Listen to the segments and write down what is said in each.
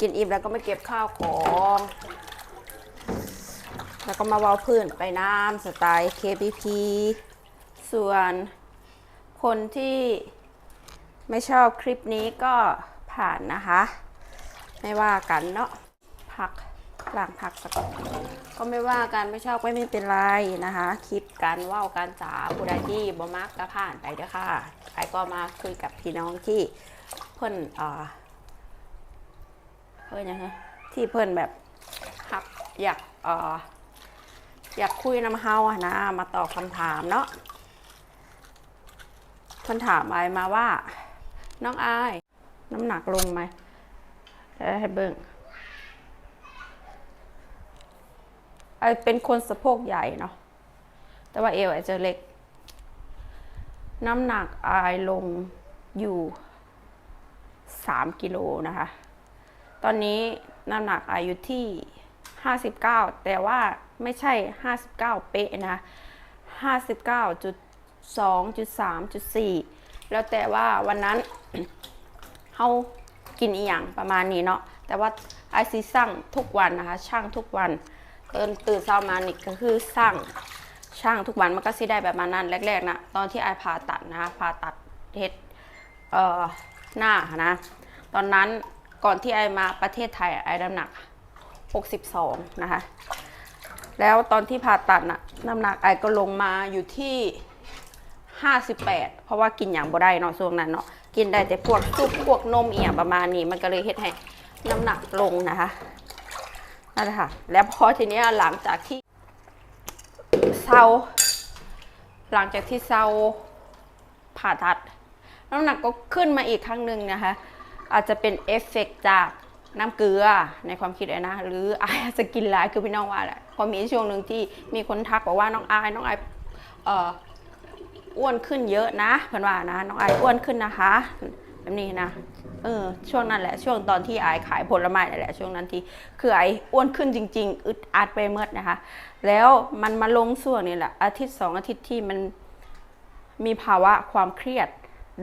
กินอิ่มแล้วก็ไม่เก็บข้าวของ แล้วก็มาว้าพื้นไปน้ำสไตล์ KPP ส่วนคนที่ไม่ชอบคลิปนี้ก็ผ่านนะคะ ไม่ว่ากันเนาะพักหล้างพักสักก่อนก็ไม่ว่ากันไม่ชอบก็ไม่เป็นไรนะคะ คลิปการว่าการจ๋าผู้ใดที่บ่มักก็ผ่านไปเด้อค่ะไอก็มาคุยกับพี่น้องที่เพิ่นอ่อ เพิ่อนยังไงที่เพิ่อนแบบหักอยากเอ่ออยากคุยน้ำเฮาอะนะ มาตอบคำถามเนาะเพิ่นถามไอมาว่า น้องอายน้ำหนักลงไหมให้เบิ่งไอเป็นคนสะโพกใหญ่เนาะแต่ว่าเอวไอจะเล็ก น้ำหนักอายลงอยู่สามกิโลนะคะ ตอนนี้น้ำหนักอายอยู่ที่ห้าสิบเก้าแต่ว่าไม่ใช่ห้าสิบเก้าเป๊ะนะห้าสิบเก้าจุดสองจุดสามจุดสี่แล้วแต่ว่าวันนั้นเขากินอีหยังประมาณนี้เนาะ แต่ว่าไอซีสั่งทุกวันนะคะ ช่างทุกวันตื่นตื่นเช้ามานี่ก็คือสั่งช่างทุกวันมันก็สิได้แบบมานั้นแรกๆนะตอนที่ไอผ่าตัดนะคะผ่าตัดเฮ็ดเอ่อหน้านะ ตอนนั้น ก่อนที่ไอมาประเทศไทยไอน้ำหนัก 62 นะคะ แล้วตอนที่ผ่าตัดน่ะน้ำหนักไอก็ลงมาอยู่ที่ 58 เพราะว่ากินอย่างบ่ได้เนาะช่วงนั้นเนาะกินได้แต่พวกซุปพวกนมเอียงประมาณนี้ มันก็เลยเฮ็ดให้น้ำหนักลงนะคะนั่นแหละค่ะ แล้วพอทีนี้หลังจากที่เซาหลังจากที่เซาผ่าตัด น้ำหนักก็ขึ้นมาอีกครั้งหนึ่งนะคะ อาจจะเป็นเอฟเฟกต์จากน้ำเกลือในความคิดไอ้นะ หรืออายอาจะกินหลายคือพี่น้องว่าแหละพอมีช่วงหนึ่งที่มีคนทักบอกว่าน้องอายน้องอายเอ่ออ้วนขึ้นเยอะนะเพื่อนว่านะน้องไอายอ้วนขึ้นนะคะ แบบนี้นะเออช่วงนั้นแหละช่วงตอนที่ไอายขายผลไม้นั่นแหละช่วงนั้นที่คือไออ้วนขึ้นจริง ๆ อึดอัดไปเมื่อนะคะ แล้วมันมาลงส่วงนี่แหละอาทิตย์สองอาทิตย์ที่มันมีภาวะความเครียด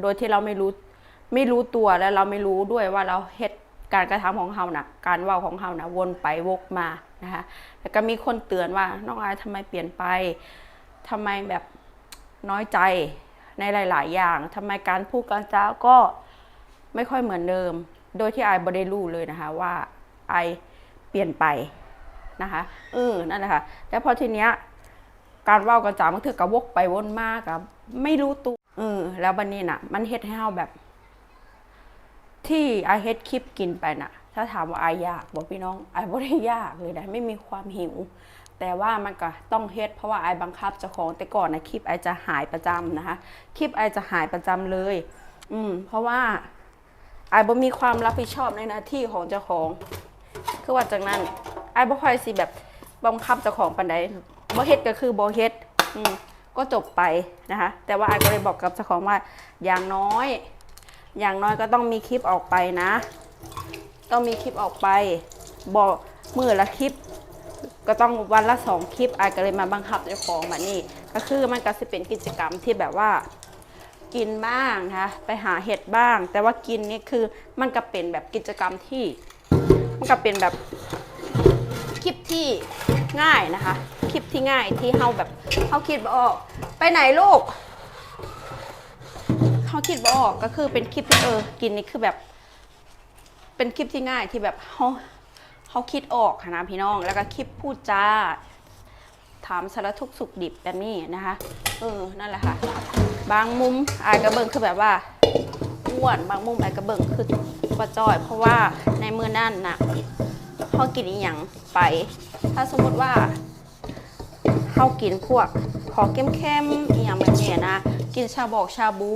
โดยที่เราไม่รู้ ไม่รู้ตัวและเราไม่รู้ด้วยว่าเราเฮ็ดการกระทำของเรานะการว่าของเรานะวนไปวกมานะคะแล้วก็มีคนเตือนว่าน้องอายทำไมเปลี่ยนไปทำไมแบบน้อยใจในหลาย ๆ อย่างทำไมการพูดการจ้าก็ไม่ค่อยเหมือนเดิม โดยที่ไอบ่ได้รู้เลยนะคะว่าไอเปลี่ยนไปนะคะเออนั่นแหละค่ะแล้วพอทีเนี้ยการว่ากันจามันถือกับวกไปวนมากกับไม่รู้ตัวเออแล้วบันนี้น่ะ มันเฮ็ดให้เฮาแบบ ที่ไอเฮ็ดคลิปกินไปน่ะ ถ้าถามว่าไออยากบอกพี่น้องไอบ่ได้ยากเลยนะไม่มีความหิว แต่ว่ามันก็ต้องเฮ็ดเพราะว่าไอบังคับเจ้าของแต่ก่อนนะคลิปไอจะหายประจำนะคะคลิปไอจะหายประจำเลย อืม เพราะว่าไอบ่มีความรับผิดชอบในหน้าที่ของเจ้าของ คือว่าจากนั้นไอบ่ค่อยสิแบบบังคับเจ้าของปานใดบ่เฮ็ดก็คือบ่เฮ็ดอืมก็จบไปนะคะ แต่ว่าไอก็เลยบอกกับเจ้าของว่าอย่างน้อย อย่างน้อยก็ต้องมีคลิปออกไปนะ ต้องมีคลิปออกไป บอกมือละคลิป ก็ต้องวันละสองคลิปไอายก็เลยมาบังคับเจ้าของแบบนี้ ก็คือมันก็จะเป็นกิจกรรมที่แบบว่ากินบ้างนะคะไปหาเห็ดบ้าง แต่ว่ากินนี่คือมันก็เป็นแบบกิจกรรมที่ มันก็เป็นแบบคลิปที่ง่ายนะคะ คลิปที่ง่ายที่เฮาแบบเฮาคิดบ่ออกไปไหนลูก เฮาคิดบ่ออกก็คือเป็นคลิปที่เออกินนี่คือแบบ เป็นคลิปที่ง่ายที่แบบเฮาเขาคิดออกค่ะนะพี่น้อง แล้วก็คลิปพูดจาถามสารทุกสุขดิบแบบนี้นะคะเออนั่นแหละค่ะ บางมุมอายกระเบิงคือแบบว่าอ้วนบางมุมอายกระเบิงคือประจอย เพราะว่าในมือนั่นน่ะเขากินอีหยังไป ถ้าสมมติว่าเขากินพวกของเข้มๆอีหยังแบบนี้นะ กินชาบอกชาบู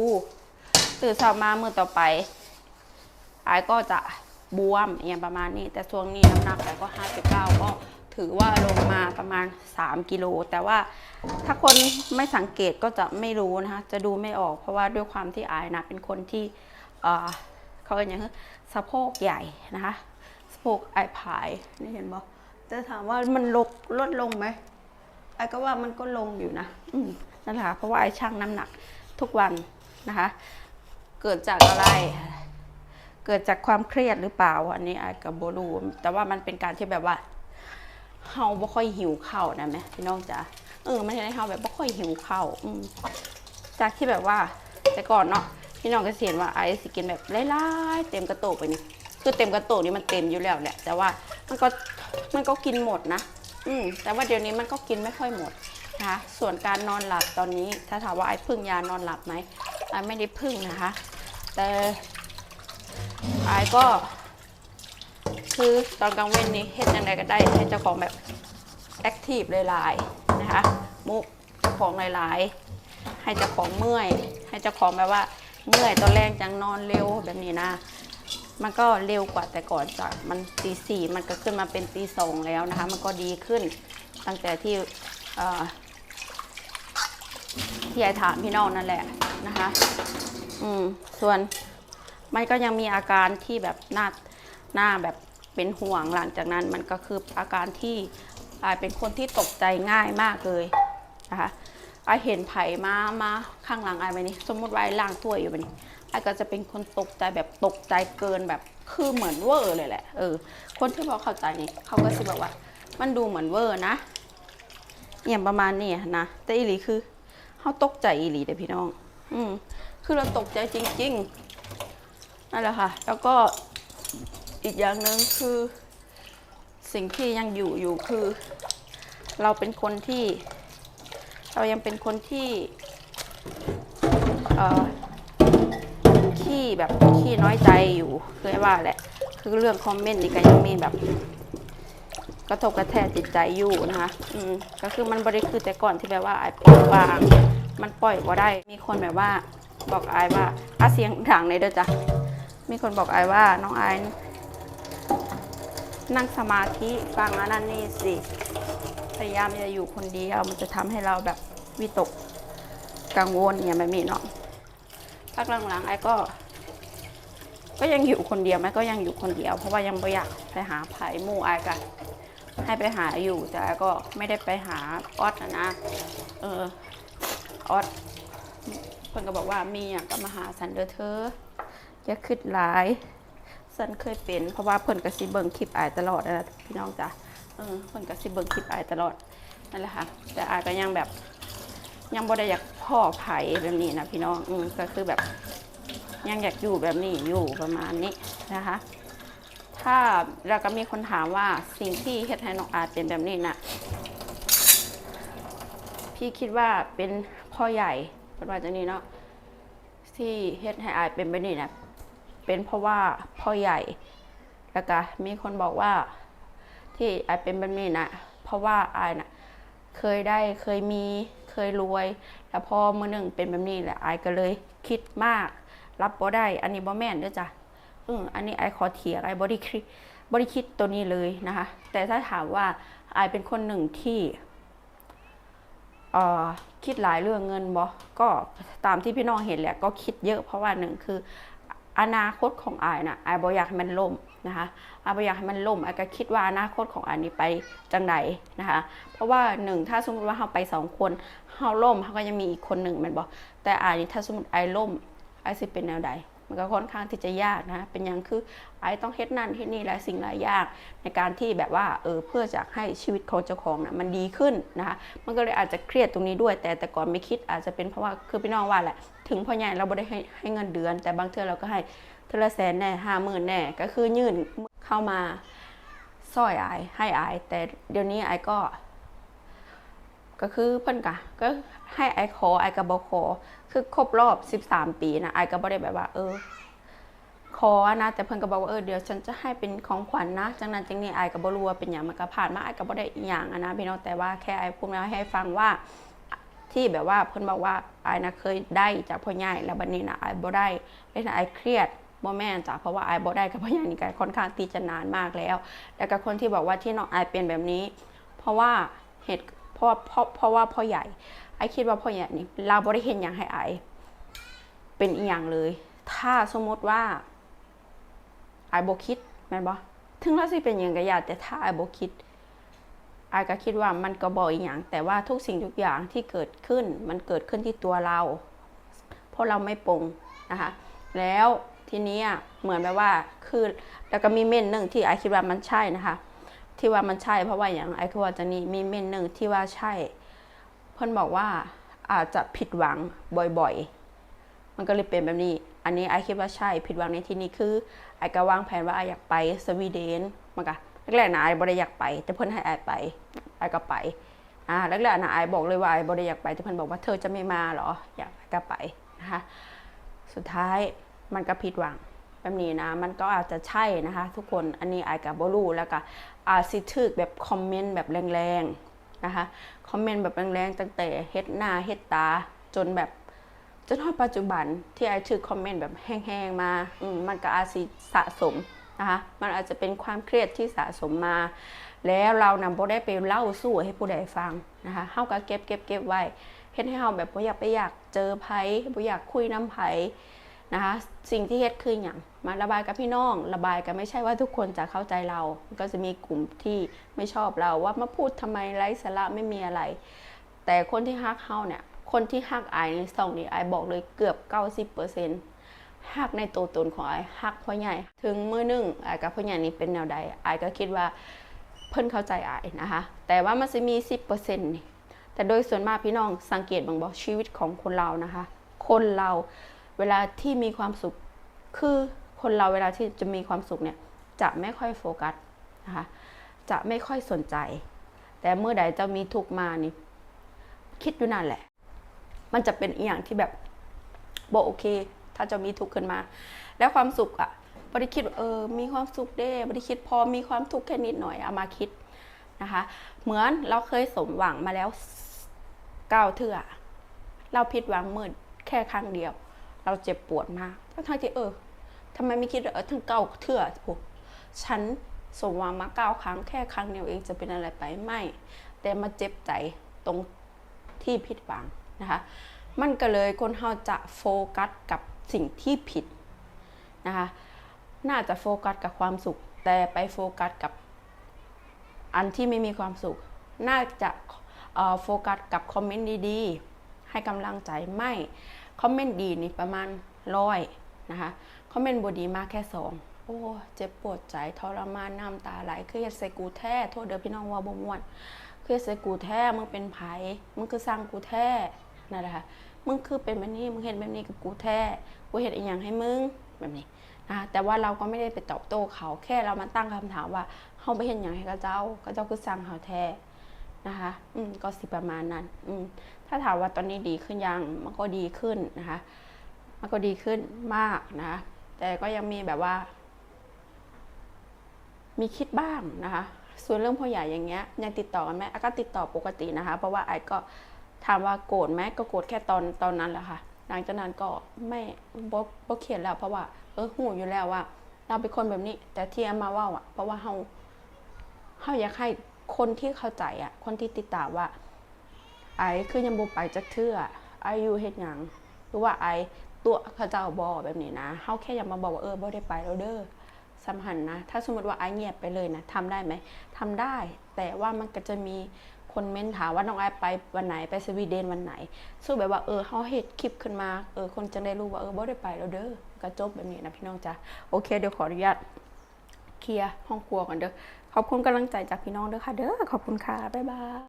ตื่นเช้ามามือต่อไปไอายก็จะบวมอย่างประมาณนี้ แต่ช่วงนี้น้ำหนักไอก็59ก็ถือว่าลงมาประมาณ 3 กิโล แต่ว่าถ้าคนไม่สังเกตก็จะไม่รู้นะคะจะดูไม่ออกเพราะว่าด้วยความที่ไอายนะเป็นคนที่เออเขาเรียกอย่างสะโพกใหญ่นะคะสะโพกไอายผายนี่เห็นบ่จะถามว่ามันลดลดลงไหมไอ้ก็ว่ามันก็ลงอยู่นะ อืมนั่นแหละเพราะว่าไอ้ชั่งน้ำหนักทุกวันนะคะ เกิดจากอะไร เกิดจากความเครียดหรือเปล่า อันนี้อายกับโบรูแต่ว่ามันเป็นการที่แบบว่าเฮาบ่ค่อยหิวข้าวนะแม่พี่น้องจ๋าเออมันให้เฮาแบบบ่ค่อยหิวข้าวอืมจากที่แบบว่า แต่ก่อนเนาะพี่น้องก็เสิเห็นว่าไอซ์สิกินแบบไล่ๆเต็มกระโตกไปนี่คือเต็มกระโตกนี่มันเต็มอยู่แล้วแหละแต่ว่ามันก็มันก็กินหมดนะอืมแต่ว่าเดี๋ยวนี้มันก็กินไม่ค่อยหมดนะคะส่วนการนอนหลับตอนนี้ถ้าถามว่าไอ้พึ่งยานอนหลับไหม ไอ้ไม่ได้พึ่งนะคะ แต่ไอก็ คือตอนกลางเว้นนี้เฮ็ดยังไงก็ได้ให้เจ้าของแบบแอคทีฟหลายๆนะคะ มุกเจ้าของหลายๆ ให้เจ้าของเมื่อย ให้เจ้าของแบบว่าเมื่อยตอนแรกจังนอนเร็วแบบนี้นะมันก็เร็วกว่าแต่ก่อนจากมันตีสี่มันก็ขึ้นมาเป็นตีสองแล้วนะคะ มันก็ดีขึ้นตั้งแต่ที่ที่ยายถามพี่น้องนั่นแหละ นะคะ อืม ส่วนมันก็ยังมีอาการที่แบบหน้าหน้าแบบเป็นห่วงหลังจากนั้นมันก็คืออาการที่อายเป็นคนที่ตกใจง่ายมากเลยนะคะอายเห็นไผ่มามาข้างหลังอายไปนี่สมมติว่าล่างถ้วอยู่ไปนี่อายก็จะเป็นคนตกใจแบบตกใจเกินแบบคือเหมือนเวอร์เลยแหละเออคนที่บอกเข้าใจนี่เขาก็จะบอกว่า มันดูเหมือนเวอร์นะอย่างประมาณนี้นะแต่อีหลีคือเขาตกใจอีหลีเด้พี่น้อง อืมคือเราตกใจจริง ๆ นั่นแหละค่ะ แล้วก็อีกอย่างหนึ่งคือ สิ่งที่ยังอยู่อยู่คือ เราเป็นคนที่ เรายังเป็นคนที่เออขี้แบบขี้น้อยใจอยู่คือว่าแหละ คือเรื่องคอมเมนต์นี่ก็ยังมีแบบ กระทบกระแทกจิตใจอยู่นะคะ อืมก็คือมันบริคือแต่ก่อนที่แบบว่าไอ้ปล่อยวาง มันปล่อยก็ได้ มีคนแบบว่าบอกไอ้ว่าอาเสียงดังเลยเด้อจ้ะ มีคนบอกไอ้ว่าน้องไอ้นั่งสมาธิฟังอันนั้นนี่สิพยายามจะอยู่คนเดียวมันจะทำให้เราแบบวิตกกังวลอย่างแบบนี้เนาะพักหลังๆไอ้ก็ ก็ยังอยู่คนเดียวไหมก็ยังอยู่คนเดียว เพราะว่ายังไม่อยากไปหาไผ่หมู่ไอ้กันให้ไปหาอยู่แต่ก็ไม่ได้ไปหาออสนะนะเออ ออสเพิ่นก็บอกว่ามีอย่างก็มาหาสันเดอเธออย่าคิดหลายสันเคยเป็น เพราะว่าเพิ่นก็สิเบิ่งคลิปอายตลอดนะพี่น้องจ้ะเออเพิ่นก็สิเบิ่งคลิปอายตลอดนั่นแหละค่ะ แต่อายก็ยังแบบยังบ่ได้อยากพ่อไผ่แบบนี้นะพี่น้องอืมก็คือแบบยังอยากอยู่แบบนี้อยู่ประมาณนี้นะคะ ถ้าเราก็มีคนถามว่าสิ่งที่เฮ็ดให้น้องอาจเป็นแบบนี้น่ะพี่คิดว่าเป็น พ่อใหญ่เป็นว่าจากนี้เนาะที่เฮ็ดให้อายเป็นแบบนี้นะเป็นเพราะว่าพ่อใหญ่แล้วก็มีคนบอกว่าที่อายเป็นแบบนี้นะเพราะว่าอายน่ะเคยได้เคยมีเคยรวย แล้วพอมือหนึ่งเป็นแบบนี้แหละอายก็เลยคิดมาก รับบ่ได้ อันนี้บ่แม่นด้อจ้ะอืมอันนี้ไอขอเถียงไอบริคิดบริคิดตัวนี้เลยนะคะ แต่ถ้าถามว่าไอเป็นคนหนึ่งที่เอ่อ คิดหลายเรื่องเงินบ่ก็ตามที่พี่น้องเห็นแหละก็คิดเยอะเพราะว่าหนึ่งคืออนาคตของไอายน่ะไอายบ่อยากให้มันล่มนะคะไอายบ่อยากให้มันล่มไอายก็คิดว่าอนาคตของไอายนี่ไปจังไหนนะคะ เพราะว่าหนึ่งถ้าสมมติว่าเราไปสองคนเราล่มเขาก็ยังมีอีกคนหนึ่งมันบ่แต่ไอายนี่ถ้าสมมติไอายล่มไอายสิเป็นแนวใด มันก็ค่อนข้างที่จะยากนะเป็นอย่างคือไอต้องเฮ็ดนั่นเฮ็ดนี่หลายสิ่งหลายอย่างในการที่แบบว่าเออเพื่อจะให้ชีวิตของเจ้าของนะมันดีขึ้นนะคะมันก็เลยอาจจะเครียดตรงนี้ด้วย แต่แต่ก่อนไม่คิดอาจจะเป็นเพราะว่าคือพี่น้องว่าแหละถึงพ่อใหญ่เราไม่ได้ให้ให้เงินเดือน แต่บางเทื่อเราก็ให้เทอละแสนแน่ห้าหมื่นแน่ก็คือยื่นเข้ามาซ่อยไอให้ไอแต่เดี๋ยวนี้ไอก็ ก็คือเพิ่นกะก็ให้ไอขอไอกระบอกขอ คือครบรอบ 13 ปีนะไอก็บ่ได้แบบว่า เออ ขอนะแต่เพิ่นก็บอกว่าเออเดี๋ยวฉันจะให้เป็นของขวัญนะจังนั้นจังนี้ไอก็บ่รู้ว่าเป็นหยังมันก็ผ่านมาไอก็บ่ได้อีหยังอะนะพี่น้องแต่ว่าแค่ไอพูดมาให้ฟังว่าที่แบบว่าเพิ่นบอกว่าไอนะเคยได้จากพ่อใหญ่แล้วบัดนี้นะไอบ่ได้เป็นไอเครียดบ่แม่นจ้ะเพราะว่าไอบ่ได้กับพ่อใหญ่นี่ก็ค่อนข้างที่จะนานมากแล้ว แล้วก็คนที่บอกว่าที่น้องไอเป็นแบบนี้ เพราะว่าเหตุ เพราะเพราะเพราะว่าพ่อใหญ่ไอคิดว่าพ่อใหญ่นี่เราบริเห็นอย่างให้ไอเป็นอีหยังเลย ถ้าสมมติว่าไอโบคิดแม่นบ่ถึงเราสิเป็นอย่างกระยาแต่ถ้าไอโบคิดไอก็คิดว่ามันก็บ่อีหยังแต่ว่าทุกสิ่งทุกอย่างที่เกิดขึ้น มันเกิดขึ้นที่ตัวเรา เพราะเราไม่ปรงนะคะ แล้วทีนี้เหมือนแบบว่าคือแล้วก็มีเม่นหนึ่งที่ไอคิดว่ามันใช่นะคะ ที่ว่ามันใช่เพราะว่าอย่างไอคือว่าจะนี่มีเม่นหนึ่งที่ว่าใช่ เพื่อนบอกว่าอาจจะผิดหวังบ่อยๆ มันก็เลยเป็นแบบนี้ อันนี้ไอคิดว่าใช่ผิดหวังในที่นี้คือไอก็วางแผนว่าไออยากไปสวีเดนมันก็แรกๆนะไอบ่ได้อยากไป แต่เพื่อนให้ไอไปไอก็ไปอ่าแรกๆนะไอบอกเลยว่าไอบ่ได้อยากไปแต่เพื่อนบอกว่าเธอจะไม่มาเหรออยากไปก็ไปนะคะสุดท้ายมันก็ผิดหวัง แบบนี้นะ มันก็อาจจะใช่นะคะ ทุกคนอันนี้ไอกับบรูแล้วก็อาจสิถึกแบบคอมเมนต์แบบแรงๆนะคะคอมเมนต์แบบแรงๆตั้งแต่เฮ็ดหน้าเฮ็ดตาจนแบบจนถึงปัจจุบันที่ไอถึกคอมเมนต์แบบแห้งๆมาอืมมันก็อาจสิสะสมนะคะมันอาจจะเป็นความเครียดที่สะสมมา แล้วเรานำบ่ได้ไปเล่าสู้ให้ผู้ใดฟังนะคะเฮาก็เก็บเก็บเก็บไว้เฮ็ดให้เฮาแบบบ่อยากไปอยากเจอไผบ่อยากคุยน้ำไผ นะคะสิ่งที่เฮ็ดคืออย่างมาระบายกับพี่น้อง ระบายกันไม่ใช่ว่าทุกคนจะเข้าใจเรา ก็จะมีกลุ่มที่ไม่ชอบเราว่ามาพูดทำไมไร้สาระไม่มีอะไร แต่คนที่ฮักเฮาเนี่ยคนที่ฮักไอในสองนี้ไอบอกเลยเกือบ 90%ฮักในตัวตนของไอฮักพ่อใหญ่ ถึงมือหนึ่งไอกับพ่อใหญ่นี้เป็นแนวใดไอก็คิดว่าเพิ่นเข้าใจไอนะคะ แต่ว่ามันจะมี 10%นี่แต่โดยส่วนมากพี่น้องสังเกตบางบอกชีวิตของคนเรานะคะ คนเรา เวลาที่มีความสุข คือคนเราเวลาที่จะมีความสุขเนี่ยจะไม่ค่อยโฟกัสนะคะจะไม่ค่อยสนใจ แต่เมื่อใดจะมีทุกข์มานี่ คิดอยู่นั่นแหละ มันจะเป็นอีอย่างที่แบบบอกโอเค ถ้าจะมีทุกข์ขึ้นมา แล้วความสุขอะไม่ได้คิดเออ มีความสุขเด้ไม่ได้คิดพอมีความทุกข์แค่นิดหน่อยเอามาคิดนะคะ เหมือนเราเคยสมหวังมาแล้วเก้าเทื่อ เราผิดหวังเมื่อแค่ครั้งเดียว เราเจ็บปวดมากทั้งที่เออทำไมไม่คิดว่าเออทั้งเก้าเทื่อโอ้ฉันสมหวังมาเก้าครั้งแค่ครั้งเดียวเองจะเป็นอะไรไปไม่ แต่มาเจ็บใจตรงที่ผิดหวังนะคะ มันก็เลยคนเราจะโฟกัสกับสิ่งที่ผิดนะคะ น่าจะโฟกัสกับความสุข แต่ไปโฟกัสกับอันที่ไม่มีความสุข น่าจะเอ่อโฟกัสกับคอมเมนต์ดีๆ ให้กำลังใจไม่ คอมเมนต์ดีนี่ประมาณร้อยนะคะคอมเมนต์บดีมากแค่สองโอ้เจ็บปวดใจทรมานน้ำตาไหลคืออยากใส่กูแท้โทษเด้อพี่น้องว่าบ่ม่วนคืออยากใส่กูแท้มึงเป็นไผมึงคือสร้างกูแท้นั่นแหละค่ะมึงคือเป็นแบบนี้มึงเห็นแบบนี้กับกูแท้กูเห็นอีกอย่างให้มึงแบบนี้นะคะแต่ว่าเราก็ไม่ได้ไปตอบโต้เขาแค่เรามาตั้งคำถามว่าเขาไปเห็นอย่างให้กับเจ้าก็เจ้าคือสร้างเขาแท้นะคะ อืมก็สิประมาณนั้น อืม ถ้าถามว่าตอนนี้ดีขึ้นยังมันก็ดีขึ้นนะคะ มันก็ดีขึ้นมากนะคะแต่ก็ยังมีแบบว่า มีคิดบ้างนะคะ ส่วนเรื่องพ่อใหญ่อย่างเงี้ยยังติดต่อกันไหมอะก็ติดต่อปกตินะคะ เพราะว่าไอ้ก็ถามว่าโกรธไหมก็โกรธแค่ตอนตอนนั้นแหละค่ะหลังจากนั้นก็ไม่บ่บ่เขียนแล้ว เพราะว่าเออหูอยู่แล้วว่า เราเป็นคนแบบนี้ แต่ที่เอามาว่าอะเพราะว่าเฮาเฮาอยากให้คนที่เข้าใจอะ คนที่ติดตามว่า ไอคือยังบ่ไปจักเทื่อไออยู่เฮ็ดหยังหรือว่าไอตัวเขาเจ้าบ่แบบนี้นะเฮาแค่อยากมาบอกว่าเออบ่ได้ไปแล้วเด้อสำคัญนะ ถ้าสมมติว่าไอเงียบไปเลยนะทำได้ไหมทำได้ แต่ว่ามันก็จะมีคนเม้นถามว่าน้องไอไปวันไหนไปสวีเดนวันไหน สู้แบบว่าเออเฮาเฮ็ดคลิปขึ้นมาเออคนจะได้รู้ว่าเออบ่ได้ไปแล้วเด้อก็จบแบบนี้นะพี่น้องจ้ะโอเคเดี๋ยวขออนุญาตเคลียร์ห้องครัวก่อนเด้อขอบคุณกำลังใจจากพี่น้องเด้อค่ะเด้อขอบคุณค่ะบ๊ายบาย